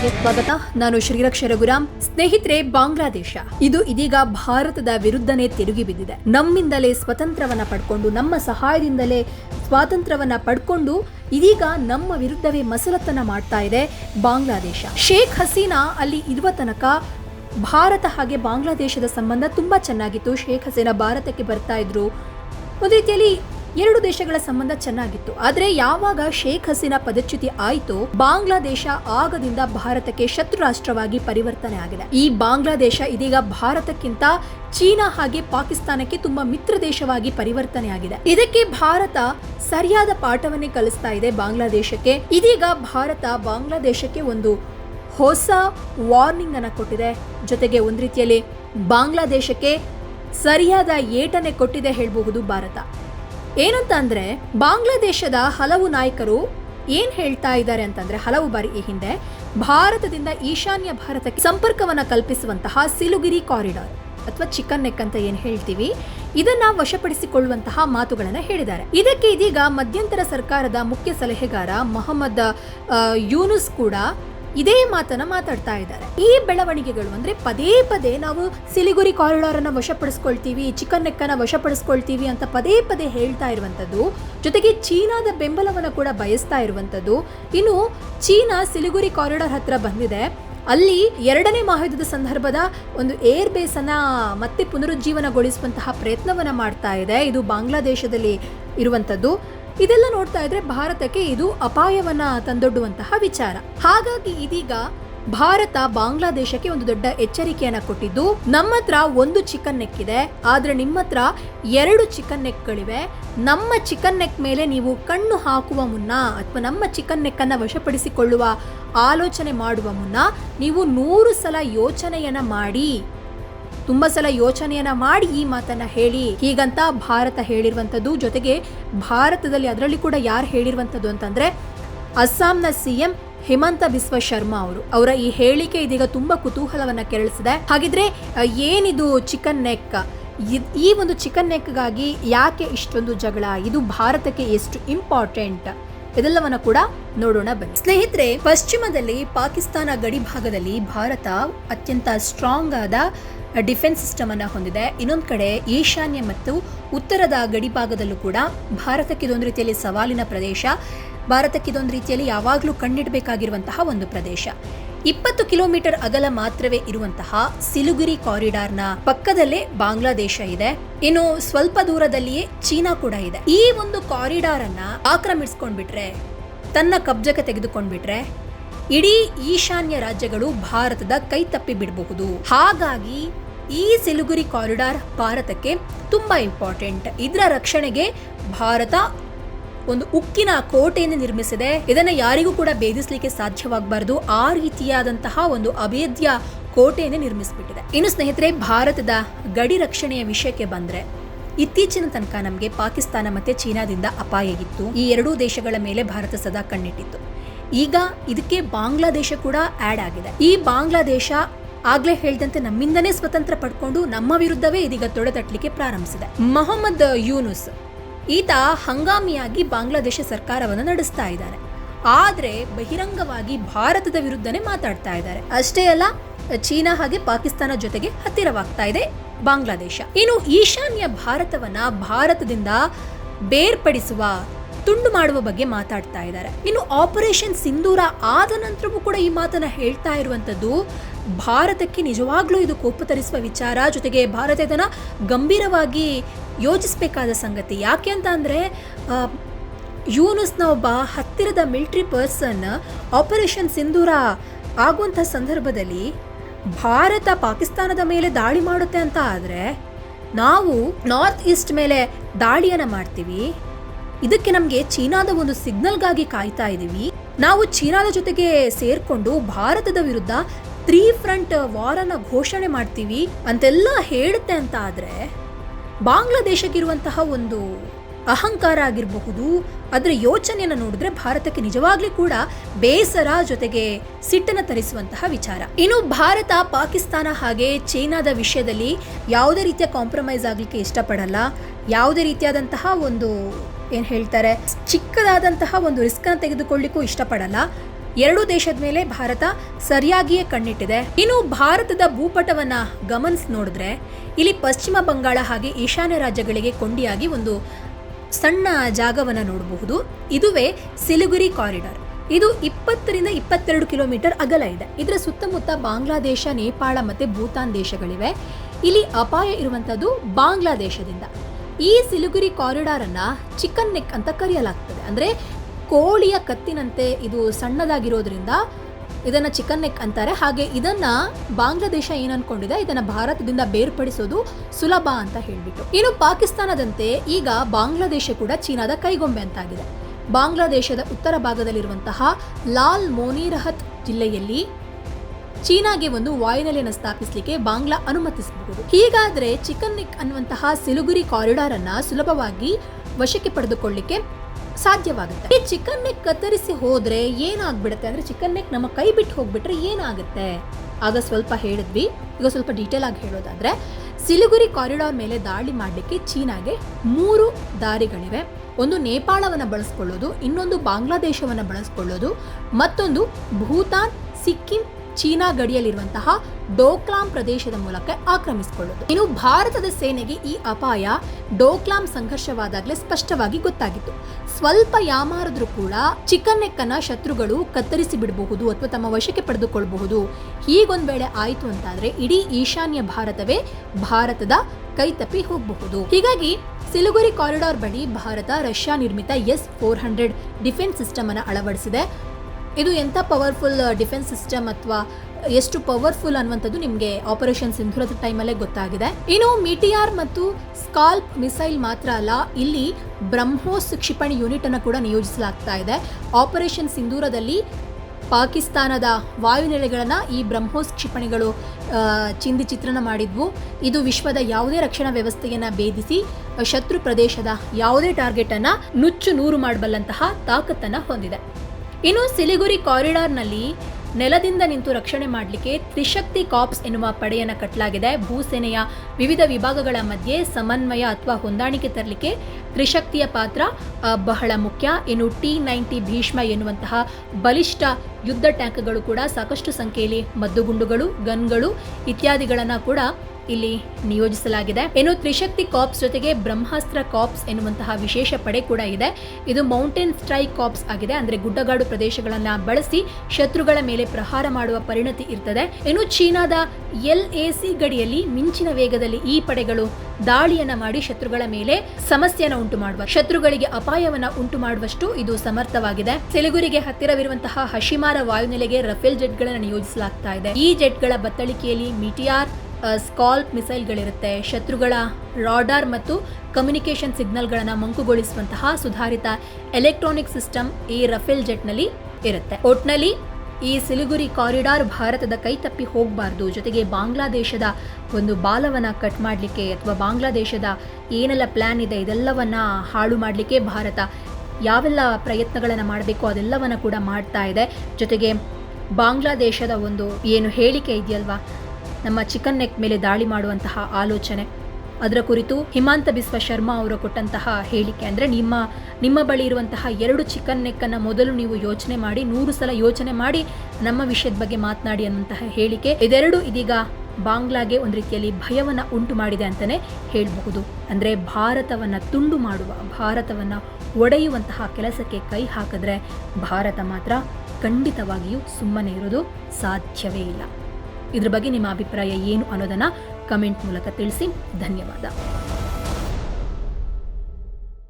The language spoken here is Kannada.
ಫ್ರೆಂಡ್ಸ್ ಸ್ವಾಗತ. ನಾನು ಶ್ರೀರಕ್ಷ ರಘುರಾಮ್. ಸ್ನೇಹಿತರೆ, ಬಾಂಗ್ಲಾದೇಶ. ಇದು ಇದೀಗ ಭಾರತದ ವಿರುದ್ಧನೇ ತಿರುಗಿ ಬಿದ್ದಿದೆ. ನಮ್ಮಿಂದಲೇ ಸ್ವತಂತ್ರವನ್ನ ಪಡ್ಕೊಂಡು, ನಮ್ಮ ಸಹಾಯದಿಂದಲೇ ಸ್ವಾತಂತ್ರ್ಯವನ್ನ ಪಡ್ಕೊಂಡು ಇದೀಗ ನಮ್ಮ ವಿರುದ್ಧವೇ ಮಸಲತ್ತನ ಮಾಡ್ತಾ ಇದೆ ಬಾಂಗ್ಲಾದೇಶ. ಶೇಖ್ ಹಸೀನಾ ಅಲ್ಲಿ ಇರುವ ತನಕ ಭಾರತ ಹಾಗೆ ಬಾಂಗ್ಲಾದೇಶದ ಸಂಬಂಧ ತುಂಬಾ ಚೆನ್ನಾಗಿತ್ತು. ಶೇಖ್ ಹಸೀನಾ ಭಾರತಕ್ಕೆ ಬರ್ತಾ ಇದ್ರು. ಒಂದು ರೀತಿಯಲ್ಲಿ ಎರಡು ದೇಶಗಳ ಸಂಬಂಧ ಚೆನ್ನಾಗಿತ್ತು. ಆದ್ರೆ ಯಾವಾಗ ಶೇಖ್ ಹಸೀನಾ ಪದಚ್ಯುತಿ ಆಯಿತು, ಬಾಂಗ್ಲಾದೇಶ ಆಗದಿಂದ ಭಾರತಕ್ಕೆ ಶತ್ರು ರಾಷ್ಟ್ರವಾಗಿ ಪರಿವರ್ತನೆ ಆಗಿದೆ. ಈ ಬಾಂಗ್ಲಾದೇಶ ಇದೀಗ ಭಾರತಕ್ಕಿಂತ ಚೀನಾ ಹಾಗೆ ಪಾಕಿಸ್ತಾನಕ್ಕೆ ತುಂಬಾ ಮಿತ್ರ ದೇಶವಾಗಿ ಪರಿವರ್ತನೆ ಆಗಿದೆ. ಇದಕ್ಕೆ ಭಾರತ ಸರಿಯಾದ ಪಾಠವನ್ನೇ ಕಲಿಸ್ತಾ ಇದೆ ಬಾಂಗ್ಲಾದೇಶಕ್ಕೆ. ಇದೀಗ ಭಾರತ ಬಾಂಗ್ಲಾದೇಶಕ್ಕೆ ಒಂದು ಹೊಸ ವಾರ್ನಿಂಗ್ ಅನ್ನ ಕೊಟ್ಟಿದೆ. ಜೊತೆಗೆ ಒಂದು ರೀತಿಯಲ್ಲಿ ಬಾಂಗ್ಲಾದೇಶಕ್ಕೆ ಸರಿಯಾದ ಏಟನೆ ಕೊಟ್ಟಿದೆ ಹೇಳಬಹುದು ಭಾರತ. ಏನಂತ ಅಂದ್ರೆ ಬಾಂಗ್ಲಾದೇಶದ ಹಲವು ನಾಯಕರು ಏನ್ ಹೇಳ್ತಾ ಇದ್ದಾರೆ ಅಂತಂದ್ರೆ, ಹಲವು ಬಾರಿ ಈ ಹಿಂದೆ ಭಾರತದಿಂದ ಈಶಾನ್ಯ ಭಾರತಕ್ಕೆ ಸಂಪರ್ಕವನ್ನ ಕಲ್ಪಿಸುವಂತಹ ಸಿಲುಗಿರಿ ಕಾರಿಡಾರ್ ಅಥವಾ ಚಿಕನ್ ನೆಕ್ ಅಂತ ಏನ್ ಹೇಳ್ತೀವಿ, ಇದನ್ನ ವಶಪಡಿಸಿಕೊಳ್ಳುವಂತಹ ಮಾತುಗಳನ್ನ ಹೇಳಿದ್ದಾರೆ. ಇದಕ್ಕೆ ಇದೀಗ ಮಧ್ಯಂತರ ಸರ್ಕಾರದ ಮುಖ್ಯ ಸಲಹೆಗಾರ ಮೊಹಮ್ಮದ್ ಯೂನುಸ್ ಕೂಡ ಇದೇ ಮಾತನ್ನ ಮಾತಾಡ್ತಾ ಇದ್ದಾರೆ. ಈ ಬೆಳವಣಿಗೆಗಳು ಅಂದ್ರೆ ಪದೇ ಪದೇ ನಾವು ಸಿಲಿಗುರಿ ಕಾರಿಡಾರ್ ಅನ್ನ ವಶಪಡಿಸ್ಕೊಳ್ತೀವಿ ಚಿಕನ್ ನೆಕ್ಕನ್ನ ವಶಪಡಿಸ್ಕೊಳ್ತೀವಿ ಅಂತ ಪದೇ ಪದೇ ಹೇಳ್ತಾ ಇರುವಂತದ್ದು ಜೊತೆಗೆ ಚೀನಾದ ಬೆಂಬಲವನ್ನ ಕೂಡ ಬಯಸ್ತಾ ಇರುವಂತದ್ದು ಇನ್ನು ಚೀನಾ ಸಿಲಿಗುರಿ ಕಾರಿಡಾರ್ ಹತ್ರ ಬಂದಿದೆ. ಅಲ್ಲಿ ಎರಡನೇ ಮಹಾಯುದ್ಧದ ಸಂದರ್ಭದ ಒಂದು ಏರ್ ಬೇಸ್ ಅನ್ನ ಮತ್ತೆ ಪುನರುಜ್ಜೀವನಗೊಳಿಸುವಂತಹ ಪ್ರಯತ್ನವನ್ನ ಮಾಡ್ತಾ ಇದೆ. ಇದು ಬಾಂಗ್ಲಾದೇಶದಲ್ಲಿ ಇರುವಂತದ್ದು ಇದೆಲ್ಲ ನೋಡ್ತಾ ಇದ್ರೆ ಭಾರತಕ್ಕೆ ಇದು ಅಪಾಯವನ್ನ ತಂದೊಡ್ಡುವಂತಹ ವಿಚಾರ. ಹಾಗಾಗಿ ಇದೀಗ ಭಾರತ ಬಾಂಗ್ಲಾದೇಶಕ್ಕೆ ಒಂದು ದೊಡ್ಡ ಎಚ್ಚರಿಕೆಯನ್ನ ಕೊಟ್ಟಿದ್ದು ನಮ್ಮ ಹತ್ರ ಒಂದು ಚಿಕನ್ ನೆಕ್ ಇದೆ, ಆದ್ರೆ ನಿಮ್ಮ ಹತ್ರ ಎರಡು ಚಿಕನ್ ನೆಕ್ಗಳಿವೆ. ನಮ್ಮ ಚಿಕನ್ ನೆಕ್ ಮೇಲೆ ನೀವು ಕಣ್ಣು ಹಾಕುವ ಮುನ್ನ ಅಥವಾ ನಮ್ಮ ಚಿಕನ್ ನೆಕ್ ಅನ್ನ ವಶಪಡಿಸಿಕೊಳ್ಳುವ ಆಲೋಚನೆ ಮಾಡುವ ಮುನ್ನ ನೀವು ನೂರು ಸಲ ಯೋಚನೆಯನ್ನ ಮಾಡಿ ತುಂಬಾ ಸಲ ಯೋಚನೆಯನ್ನ ಮಾಡಿ ಈ ಮಾತನ್ನ ಹೇಳಿ. ಹೀಗಂತ ಭಾರತ ಹೇಳಿರುವಂತದ್ದು ಜೊತೆಗೆ ಭಾರತದಲ್ಲಿ ಅದರಲ್ಲಿ ಕೂಡ ಯಾರು ಹೇಳಿರುವಂತದ್ದು ಅಂತಂದ್ರೆ, ಅಸ್ಸಾಂನ ಸಿಎಂ ಹಿಮಂತ ಬಿಸ್ವ ಶರ್ಮಾ ಅವರು. ಅವರ ಈ ಹೇಳಿಕೆ ಇದೀಗ ತುಂಬಾ ಕುತೂಹಲವನ್ನ ಕೆರಳಿಸಿದೆ. ಹಾಗಿದ್ರೆ ಏನಿದು ಚಿಕನ್ ನೆಕ್? ಈ ಒಂದು ಚಿಕನ್ ನೆಕ್ಗಾಗಿ ಯಾಕೆ ಇಷ್ಟೊಂದು ಜಗಳ? ಇದು ಭಾರತಕ್ಕೆ ಎಷ್ಟು ಇಂಪಾರ್ಟೆಂಟ್? ಇದೆಲ್ಲವನ್ನ ಕೂಡ ನೋಡೋಣ ಬನ್ನಿ. ಸ್ನೇಹಿತರೆ, ಪಶ್ಚಿಮದಲ್ಲಿ ಪಾಕಿಸ್ತಾನ ಗಡಿ ಭಾಗದಲ್ಲಿ ಭಾರತ ಅತ್ಯಂತ ಸ್ಟ್ರಾಂಗ್ ಆದ ಡಿಫೆನ್ಸ್ ಸಿಸ್ಟಮ್ ಅನ್ನ ಹೊಂದಿದೆ. ಇನ್ನೊಂದು ಕಡೆ ಈಶಾನ್ಯ ಮತ್ತು ಉತ್ತರದ ಗಡಿ ಭಾಗದಲ್ಲೂ ಕೂಡ ಭಾರತಕ್ಕೆ ಇದೊಂದು ರೀತಿಯಲ್ಲಿ ಸವಾಲಿನ ಪ್ರದೇಶ. ಭಾರತಕ್ಕೆ ಇದೊಂದು ರೀತಿಯಲ್ಲಿ ಯಾವಾಗಲೂ ಕಣ್ಣಿಡಬೇಕಾಗಿರುವಂತಹ ಒಂದು ಪ್ರದೇಶ. ಇಪ್ಪತ್ತು ಕಿಲೋಮೀಟರ್ ಅಗಲ ಮಾತ್ರವೇ ಇರುವಂತಹ ಸಿಲುಗುರಿ ಕಾರಿಡಾರ್ನ ಪಕ್ಕದಲ್ಲೇ ಬಾಂಗ್ಲಾದೇಶ ಇದೆ. ಇನ್ನು ಸ್ವಲ್ಪ ದೂರದಲ್ಲಿಯೇ ಚೀನಾ ಕೂಡ ಇದೆ. ಈ ಒಂದು ಕಾರಿಡಾರ್ ಅನ್ನ ಆಕ್ರಮಿಸ್ಕೊಂಡ್ಬಿಟ್ರೆ, ತನ್ನ ಕಬ್ಜಕ್ಕೆ ತೆಗೆದುಕೊಂಡ್ಬಿಟ್ರೆ ಇಡೀ ಈಶಾನ್ಯ ರಾಜ್ಯಗಳು ಭಾರತದ ಕೈ ತಪ್ಪಿ ಬಿಡಬಹುದು. ಹಾಗಾಗಿ ಈ ಸಿಲುಗುರಿ ಕಾರಿಡಾರ್ ಭಾರತಕ್ಕೆ ತುಂಬಾ ಇಂಪಾರ್ಟೆಂಟ್. ಇದರ ರಕ್ಷಣೆಗೆ ಭಾರತ ಒಂದು ಉಕ್ಕಿನ ಕೋಟೆಯನ್ನು ನಿರ್ಮಿಸಿದೆ. ಇದನ್ನ ಯಾರಿಗೂ ಕೂಡ ಭೇದಿಸಲಿಕ್ಕೆ ಸಾಧ್ಯವಾಗಬಾರದು. ಆ ರೀತಿಯಾದಂತಹ ಒಂದು ಅಭೇದ್ಯ ಕೋಟೆಯನ್ನು ನಿರ್ಮಿಸಿಬಿಟ್ಟಿದೆ. ಇನ್ನು ಸ್ನೇಹಿತರೆ, ಭಾರತದ ಗಡಿ ರಕ್ಷಣೆಯ ವಿಷಯಕ್ಕೆ ಬಂದ್ರೆ ಇತ್ತೀಚಿನ ತನಕ ನಮಗೆ ಪಾಕಿಸ್ತಾನ ಮತ್ತೆ ಚೀನಾದಿಂದ ಅಪಾಯ ಇತ್ತು. ಈ ಎರಡೂ ದೇಶಗಳ ಮೇಲೆ ಭಾರತ ಸದಾ ಕಣ್ಣಿಟ್ಟಿತ್ತು. ಈಗ ಇದಕ್ಕೆ ಬಾಂಗ್ಲಾದೇಶ ಕೂಡ ಆಡ್ ಆಗಿದೆ. ಈ ಬಾಂಗ್ಲಾದೇಶ ಆಗ್ಲೇ ಹೇಳಿದಂತೆ ನಮ್ಮಿಂದನೇ ಸ್ವತಂತ್ರ ಪಡ್ಕೊಂಡು ನಮ್ಮ ವಿರುದ್ಧವೇ ಇದೀಗ ತೊಡೆತಟ್ಟಲಿಕ್ಕೆ ಪ್ರಾರಂಭಿಸಿದೆ. ಮೊಹಮ್ಮದ್ ಯೂನುಸ್ ಈತ ಹಂಗಾಮಿಯಾಗಿ ಬಾಂಗ್ಲಾದೇಶ ಸರ್ಕಾರವನ್ನು ನಡೆಸ್ತಾ ಇದ್ದಾರೆ. ಆದ್ರೆ ಬಹಿರಂಗವಾಗಿ ಭಾರತದ ವಿರುದ್ಧನೇ ಮಾತಾಡ್ತಾ ಇದ್ದಾರೆ. ಅಷ್ಟೇ ಅಲ್ಲ, ಚೀನಾ ಹಾಗೆ ಪಾಕಿಸ್ತಾನ ಜೊತೆಗೆ ಹತ್ತಿರವಾಗ್ತಾ ಇದೆ ಬಾಂಗ್ಲಾದೇಶ. ಇನ್ನು ಈಶಾನ್ಯ ಭಾರತವನ್ನ ಭಾರತದಿಂದ ಬೇರ್ಪಡಿಸುವ ತುಂಡು ಮಾಡುವ ಬಗ್ಗೆ ಮಾತಾಡ್ತಾ ಇದ್ದಾರೆ. ಇನ್ನು ಆಪರೇಷನ್ ಸಿಂಧೂರ ಆದ ನಂತರವೂ ಕೂಡ ಈ ಮಾತನ್ನ ಹೇಳ್ತಾ ಇರುವಂತದ್ದು, ಭಾರತಕ್ಕೆ ನಿಜವಾಗ್ಲೂ ಇದು ಕೋಪ ತರಿಸುವ ವಿಚಾರ. ಜೊತೆಗೆ ಭಾರತ ಇದನ್ನ ಗಂಭೀರವಾಗಿ ಯೋಚಿಸಬೇಕಾದ ಸಂಗತಿ. ಯಾಕೆ ಅಂತ ಅಂದ್ರೆ ಯೂನುಸ್ನ ಒಬ್ಬ ಹತ್ತಿರದ ಮಿಲಿಟರಿ ಪರ್ಸನ್ ಆಪರೇಷನ್ ಸಿಂಧೂರ ಆಗುವಂಥ ಸಂದರ್ಭದಲ್ಲಿ ಭಾರತ ಪಾಕಿಸ್ತಾನದ ಮೇಲೆ ದಾಳಿ ಮಾಡುತ್ತೆ ಅಂತ ಆದರೆ, ನಾವು ನಾರ್ತ್ ಈಸ್ಟ್ ಮೇಲೆ ದಾಳಿಯನ್ನು ಮಾಡ್ತೀವಿ. ಇದಕ್ಕೆ ನಮಗೆ ಚೀನಾದ ಒಂದು ಸಿಗ್ನಲ್ಗಾಗಿ ಕಾಯ್ತಾ ಇದ್ದೀವಿ ನಾವು ಚೀನಾದ ಜೊತೆಗೆ ಸೇರ್ಕೊಂಡು ಭಾರತದ ವಿರುದ್ಧ ತ್ರೀ ಫ್ರಂಟ್ ವಾರನ ಘೋಷಣೆ ಮಾಡ್ತೀವಿ ಅಂತೆಲ್ಲ ಹೇಳುತ್ತೆ ಅಂತ ಆದ್ರೆ ಬಾಂಗ್ಲಾದೇಶಕ್ಕಿರುವಂತಹ ಒಂದು ಅಹಂಕಾರ ಆಗಿರಬಹುದು, ಅದರ ಯೋಚನೆಯನ್ನು ನೋಡಿದ್ರೆ ಭಾರತಕ್ಕೆ ನಿಜವಾಗ್ಲೂ ಕೂಡ ಬೇಸರ ಜೊತೆಗೆ ಸಿಟ್ಟನ್ನು ತರಿಸುವಂತಹ ವಿಚಾರ. ಇನ್ನು ಭಾರತ, ಪಾಕಿಸ್ತಾನ ಹಾಗೆ ಚೀನಾದ ವಿಷಯದಲ್ಲಿ ಯಾವುದೇ ರೀತಿಯ ಕಾಂಪ್ರಮೈಸ್ ಆಗಲಿಕ್ಕೆ ಇಷ್ಟಪಡಲ್ಲ. ಯಾವುದೇ ರೀತಿಯಾದಂತಹ ಒಂದು ಏನು ಹೇಳ್ತಾರೆ? ಚಿಕ್ಕದಾದಂತಹ ಒಂದು ರಿಸ್ಕನ್ನು ತೆಗೆದುಕೊಳ್ಳಿಕ್ಕೂ ಇಷ್ಟಪಡಲ್ಲ. ಎರಡೂ ದೇಶದ ಮೇಲೆ ಭಾರತ ಸರಿಯಾಗಿಯೇ ಕಣ್ಣಿಟ್ಟಿದೆ. ಇನ್ನು ಭಾರತದ ಭೂಪಟವನ್ನ ಗಮನಿಸಿ ನೋಡಿದ್ರೆ, ಇಲ್ಲಿ ಪಶ್ಚಿಮ ಬಂಗಾಳ ಹಾಗೆ ಈಶಾನ್ಯ ರಾಜ್ಯಗಳಿಗೆ ಕೊಂಡಿಯಾಗಿ ಒಂದು ಸಣ್ಣ ಜಾಗವನ್ನು ನೋಡಬಹುದು. ಇದುವೇ ಸಿಲಿಗುರಿ ಕಾರಿಡಾರ್. ಇದು ಇಪ್ಪತ್ತರಿಂದ ಇಪ್ಪತ್ತೆರಡು ಕಿಲೋಮೀಟರ್ ಅಗಲ ಇದೆ. ಇದರ ಸುತ್ತಮುತ್ತ ಬಾಂಗ್ಲಾದೇಶ, ನೇಪಾಳ ಮತ್ತೆ ಭೂತಾನ್ ದೇಶಗಳಿವೆ. ಇಲ್ಲಿ ಅಪಾಯ ಇರುವಂಥದ್ದು ಬಾಂಗ್ಲಾದೇಶದಿಂದ. ಈ ಸಿಲಿಗುರಿ ಕಾರಿಡಾರ್ ಅನ್ನ ಚಿಕನ್ ನೆಕ್ ಅಂತ ಕರೆಯಲಾಗ್ತದೆ. ಅಂದ್ರೆ ಕೋಳಿಯ ಕತ್ತಿನಂತೆ ಇದು ಸಣ್ಣದಾಗಿರೋದ್ರಿಂದ ಇದನ್ನ ಚಿಕನ್ ನೆಕ್ ಅಂತಾರೆ. ಹಾಗೆ ಇದನ್ನ ಬಾಂಗ್ಲಾದೇಶ ಏನ್ ಅನ್ಕೊಂಡಿದೆ ಇದನ್ನ ಭಾರತದಿಂದ ಬೇರ್ಪಡಿಸೋದು ಸುಲಭ ಅಂತ ಹೇಳ್ಬಿಟ್ಟು. ಇನ್ನು ಪಾಕಿಸ್ತಾನದಂತೆ ಈಗ ಬಾಂಗ್ಲಾದೇಶ ಕೂಡ ಚೀನಾದ ಕೈಗೊಂಬೆ ಅಂತಾಗಿದೆ. ಬಾಂಗ್ಲಾದೇಶದ ಉತ್ತರ ಭಾಗದಲ್ಲಿರುವಂತಹ ಲಾಲ್ ಮೋನಿರಹತ್ ಜಿಲ್ಲೆಯಲ್ಲಿ ಚೀನಾಗೆ ಒಂದು ವಾಯುನೆಲೆಯನ್ನು ಸ್ಥಾಪಿಸಲಿಕ್ಕೆ ಬಾಂಗ್ಲಾ ಅನುಮತಿಸಬಹುದು. ಹೀಗಾದ್ರೆ ಚಿಕನ್ ನೆಕ್ ಅನ್ನುವಂತಹ ಸಿಲುಗುರಿ ಕಾರಿಡಾರ್ ಅನ್ನ ಸುಲಭವಾಗಿ ವಶಕ್ಕೆ ಪಡೆದುಕೊಳ್ಳಿಕ್ಕೆ ಸಾಧ್ಯವಾಗುತ್ತೆ. ಈ ಚಿಕನ್ ನೆಕ್ ಕತ್ತರಿಸಿ ಹೋದ್ರೆ ಏನಾಗ್ಬಿಡುತ್ತೆ? ಅಂದ್ರೆ ಚಿಕನ್ ನೆಕ್ ನಮ್ಮ ಕೈ ಬಿಟ್ಟು ಹೋಗ್ಬಿಟ್ರೆ ಏನಾಗುತ್ತೆ? ಆಗ ಸ್ವಲ್ಪ ಹೇಳಿದ್ವಿ. ಈಗ ಸ್ವಲ್ಪ ಡೀಟೇಲ್ ಆಗಿ ಹೇಳೋದಾದ್ರೆ, ಸಿಲಿಗುರಿ ಕಾರಿಡಾರ್ ಮೇಲೆ ದಾಳಿ ಮಾಡಲಿಕ್ಕೆ ಚೀನಾಗೆ ಮೂರು ದಾರಿಗಳಿವೆ. ಒಂದು ನೇಪಾಳವನ್ನು ಬಳಸ್ಕೊಳ್ಳೋದು, ಇನ್ನೊಂದು ಬಾಂಗ್ಲಾದೇಶವನ್ನು ಬಳಸ್ಕೊಳ್ಳೋದು, ಮತ್ತೊಂದು ಭೂತಾನ್, ಸಿಕ್ಕಿಂ ಚೀನಾ ಗಡಿಯಲ್ಲಿರುವಂತಹ ಡೋಕ್ಲಾಂ ಪ್ರದೇಶದ ಮೂಲಕ ಆಕ್ರಮಿಸಿಕೊಳ್ಳುವುದು. ಇನ್ನು ಭಾರತದ ಸೇನೆಗೆ ಈ ಅಪಾಯ ಡೋಕ್ಲಾಂ ಸಂಘರ್ಷವಾದಾಗಲೇ ಸ್ಪಷ್ಟವಾಗಿ ಗೊತ್ತಾಗಿತ್ತು. ಸ್ವಲ್ಪ ಯಾಮಾರದ್ರೂ ಕೂಡ ಚಿಕನ್ ಶತ್ರುಗಳು ಕತ್ತರಿಸಿ ಬಿಡಬಹುದು ಅಥವಾ ತಮ್ಮ ವಶಕ್ಕೆ ಪಡೆದುಕೊಳ್ಳಬಹುದು. ಹೀಗೊಂದ್ ವೇಳೆ ಆಯಿತು ಅಂತಾದ್ರೆ ಇಡೀ ಈಶಾನ್ಯ ಭಾರತವೇ ಭಾರತದ ಕೈತಪ್ಪಿ ಹೋಗಬಹುದು. ಹೀಗಾಗಿ ಸಿಲುಗುರಿ ಕಾರಿಡಾರ್ ಬಳಿ ಭಾರತ ರಷ್ಯಾ ನಿರ್ಮಿತ S four hundred defence system ಅನ್ನು ಅಳವಡಿಸಿದೆ. ಇದು ಎಂಥ ಪವರ್ಫುಲ್ ಡಿಫೆನ್ಸ್ ಸಿಸ್ಟಮ್ ಅಥವಾ ಎಷ್ಟು ಪವರ್ಫುಲ್ ಅನ್ನುವಂಥದ್ದು ನಿಮಗೆ ಆಪರೇಷನ್ ಸಿಂಧೂರದ ಟೈಮಲ್ಲೇ ಗೊತ್ತಾಗಿದೆ. ಇನ್ನು ಮಿಟಿಆರ್ ಮತ್ತು ಸ್ಕಾಲ್ಪ್ ಮಿಸೈಲ್ ಮಾತ್ರ ಅಲ್ಲ, ಇಲ್ಲಿ ಬ್ರಹ್ಮೋಸ್ ಕ್ಷಿಪಣಿ ಯೂನಿಟ್ ಅನ್ನು ಕೂಡ ನಿಯೋಜಿಸಲಾಗ್ತಾ ಇದೆ. ಆಪರೇಷನ್ ಸಿಂಧೂರದಲ್ಲಿ ಪಾಕಿಸ್ತಾನದ ವಾಯುನೆಲೆಗಳನ್ನು ಈ ಬ್ರಹ್ಮೋಸ್ ಕ್ಷಿಪಣಿಗಳು ಚಿಂದಿ ಚಿತ್ರಣ ಮಾಡಿದ್ವು. ಇದು ವಿಶ್ವದ ಯಾವುದೇ ರಕ್ಷಣಾ ವ್ಯವಸ್ಥೆಯನ್ನು ಭೇದಿಸಿ, ಶತ್ರು ಪ್ರದೇಶದ ಯಾವುದೇ ಟಾರ್ಗೆಟ್ ಅನ್ನು ನುಚ್ಚು ನೂರು ಮಾಡಬಲ್ಲಂತಹ ತಾಕತ್ತನ್ನು ಹೊಂದಿದೆ. ಇನ್ನು ಸಿಲಿಗುರಿ ಕಾರಿಡಾರ್ನಲ್ಲಿ ನೆಲದಿಂದ ನಿಂತು ರಕ್ಷಣೆ ಮಾಡಲಿಕ್ಕೆ ತ್ರಿಶಕ್ತಿ ಕಾಪ್ಸ್ ಎನ್ನುವ ಪಡೆಯನ್ನು ಕಟ್ಟಲಾಗಿದೆ ಭೂಸೇನೆಯ ವಿವಿಧ ವಿಭಾಗಗಳ ಮಧ್ಯೆ ಸಮನ್ವಯ ಅಥವಾ ಹೊಂದಾಣಿಕೆ ತರಲಿಕ್ಕೆ ತ್ರಿಶಕ್ತಿಯ ಪಾತ್ರ ಬಹಳ ಮುಖ್ಯ. ಇನ್ನು ಟಿ ನೈಂಟಿ ಭೀಷ್ಮ ಎನ್ನುವಂತಹ ಬಲಿಷ್ಠ ಯುದ್ಧ ಟ್ಯಾಂಕ್ಗಳು ಕೂಡ ಸಾಕಷ್ಟು ಸಂಖ್ಯೆಯಲ್ಲಿ ಮದ್ದುಗುಂಡುಗಳು, ಗನ್ಗಳು ಇತ್ಯಾದಿಗಳನ್ನು ಕೂಡ ಇಲ್ಲಿ ನಿಯೋಜಿಸಲಾಗಿದೆ. ಇನ್ನು ತ್ರಿಶಕ್ತಿ ಕಾಪ್ಸ್ ಜೊತೆಗೆ ಬ್ರಹ್ಮಾಸ್ತ್ರ ಕಾಪ್ಸ್ ಎನ್ನುವಂತಹ ವಿಶೇಷ ಪಡೆ ಕೂಡ ಇದೆ. ಇದು ಮೌಂಟೇನ್ ಸ್ಟ್ರೈಕ್ ಕಾಪ್ಸ್ ಆಗಿದೆ. ಅಂದ್ರೆ ಗುಡ್ಡಗಾಡು ಪ್ರದೇಶಗಳನ್ನ ಬಳಸಿ ಶತ್ರುಗಳ ಮೇಲೆ ಪ್ರಹಾರ ಮಾಡುವ ಪರಿಣತಿ ಇರ್ತದೆ. ಇನ್ನು ಚೀನಾದ ಎಲ್ ಎ ಸಿ ಗಡಿಯಲ್ಲಿ ಮಿಂಚಿನ ವೇಗದಲ್ಲಿ ಈ ಪಡೆಗಳು ದಾಳಿಯನ್ನ ಮಾಡಿ ಶತ್ರುಗಳ ಮೇಲೆ ಸಮಸ್ಯೆಯನ್ನು ಉಂಟು ಮಾಡುವ ಶತ್ರುಗಳಿಗೆ ಅಪಾಯವನ್ನ ಉಂಟು ಮಾಡುವಷ್ಟು ಇದು ಸಮರ್ಥವಾಗಿದೆ. ಸಿಲಿಗುರಿಗೆ ಹತ್ತಿರವಿರುವಂತಹ ಹಶಿಮಾರ ವಾಯುನೆಲೆಗೆ ರಫೇಲ್ ಜೆಟ್ಗಳನ್ನು ನಿಯೋಜಿಸಲಾಗ್ತಾ ಇದೆ. ಈ ಜೆಟ್ಗಳ ಬತ್ತಳಿಕೆಯಲ್ಲಿ ಮಿಟಿಯಾರ್ ಸ್ಕಾಲ್ಪ್ ಮಿಸೈಲ್ಗಳಿರುತ್ತೆ, ಶತ್ರುಗಳ ರಾಡಾರ್ ಮತ್ತು ಕಮ್ಯುನಿಕೇಷನ್ ಸಿಗ್ನಲ್ಗಳನ್ನು ಮಂಕುಗೊಳಿಸುವಂತಹ ಸುಧಾರಿತ ಎಲೆಕ್ಟ್ರಾನಿಕ್ ಸಿಸ್ಟಮ್ ಈ ರಫೇಲ್ ಜೆಟ್ನಲ್ಲಿ ಇರುತ್ತೆ. ಒಟ್ನಲ್ಲಿ ಈ ಸಿಲಿಗುರಿ ಕಾರಿಡಾರ್ ಭಾರತದ ಕೈ ತಪ್ಪಿ ಹೋಗಬಾರ್ದು, ಜೊತೆಗೆ ಬಾಂಗ್ಲಾದೇಶದ ಒಂದು ಬಾಲವನ್ನ ಕಟ್ ಮಾಡಲಿಕ್ಕೆ ಅಥವಾ ಬಾಂಗ್ಲಾದೇಶದ ಏನೆಲ್ಲ ಪ್ಲ್ಯಾನ್ ಇದೆ, ಇದೆಲ್ಲವನ್ನ ಹಾಳು ಮಾಡಲಿಕ್ಕೆ ಭಾರತ ಯಾವೆಲ್ಲ ಪ್ರಯತ್ನಗಳನ್ನು ಮಾಡಬೇಕು ಅದೆಲ್ಲವನ್ನ ಕೂಡ ಮಾಡ್ತಾ ಇದೆ. ಜೊತೆಗೆ ಬಾಂಗ್ಲಾದೇಶದ ಒಂದು ಏನು ಹೇಳಿಕೆ ಇದೆಯಲ್ವಾ ನಮ್ಮ ಚಿಕನ್ ನೆಕ್ ಮೇಲೆ ದಾಳಿ ಮಾಡುವಂತಹ ಆಲೋಚನೆ. ಅದರ ಕುರಿತು ಹಿಮಾಂತ ಬಿಸ್ವ ಶರ್ಮಾ ಅವರು ಕೊಟ್ಟಂತಹ ಹೇಳಿಕೆ ಅಂದರೆ ನಿಮ್ಮ ನಿಮ್ಮ ಬಳಿ ಇರುವಂತಹ ಎರಡು ಚಿಕನ್ ನೆಕ್ಕನ್ನು ಮೊದಲು ನೀವು ಯೋಚನೆ ಮಾಡಿ, ನೂರು ಸಲ ಯೋಚನೆ ಮಾಡಿ, ನಮ್ಮ ವಿಷಯದ ಬಗ್ಗೆ ಮಾತನಾಡಿ ಅನ್ನುವಂತಹ ಹೇಳಿಕೆ. ಇದೆರಡು ಇದೀಗ ಬಾಂಗ್ಲಾಗೆ ಒಂದು ರೀತಿಯಲ್ಲಿ ಭಯವನ್ನು ಉಂಟು ಮಾಡಿದೆ ಅಂತಲೇ ಹೇಳಬಹುದು. ಅಂದರೆ ಭಾರತವನ್ನು ತುಂಡು ಮಾಡುವ, ಭಾರತವನ್ನು ಒಡೆಯುವಂತಹ ಕೆಲಸಕ್ಕೆ ಕೈ ಹಾಕಿದ್ರೆ ಭಾರತ ಮಾತ್ರ ಖಂಡಿತವಾಗಿಯೂ ಸುಮ್ಮನೆ ಇರೋದು ಸಾಧ್ಯವೇ ಇಲ್ಲ. ಇದ್ರ ಬಗ್ಗೆ ನಿಮ್ಮ ಅಭಿಪ್ರಾಯ ಏನು ಅನ್ನೋದನ್ನು ಕಮೆಂಟ್ ಮೂಲಕ ತಿಳಿಸಿ. ಧನ್ಯವಾದ.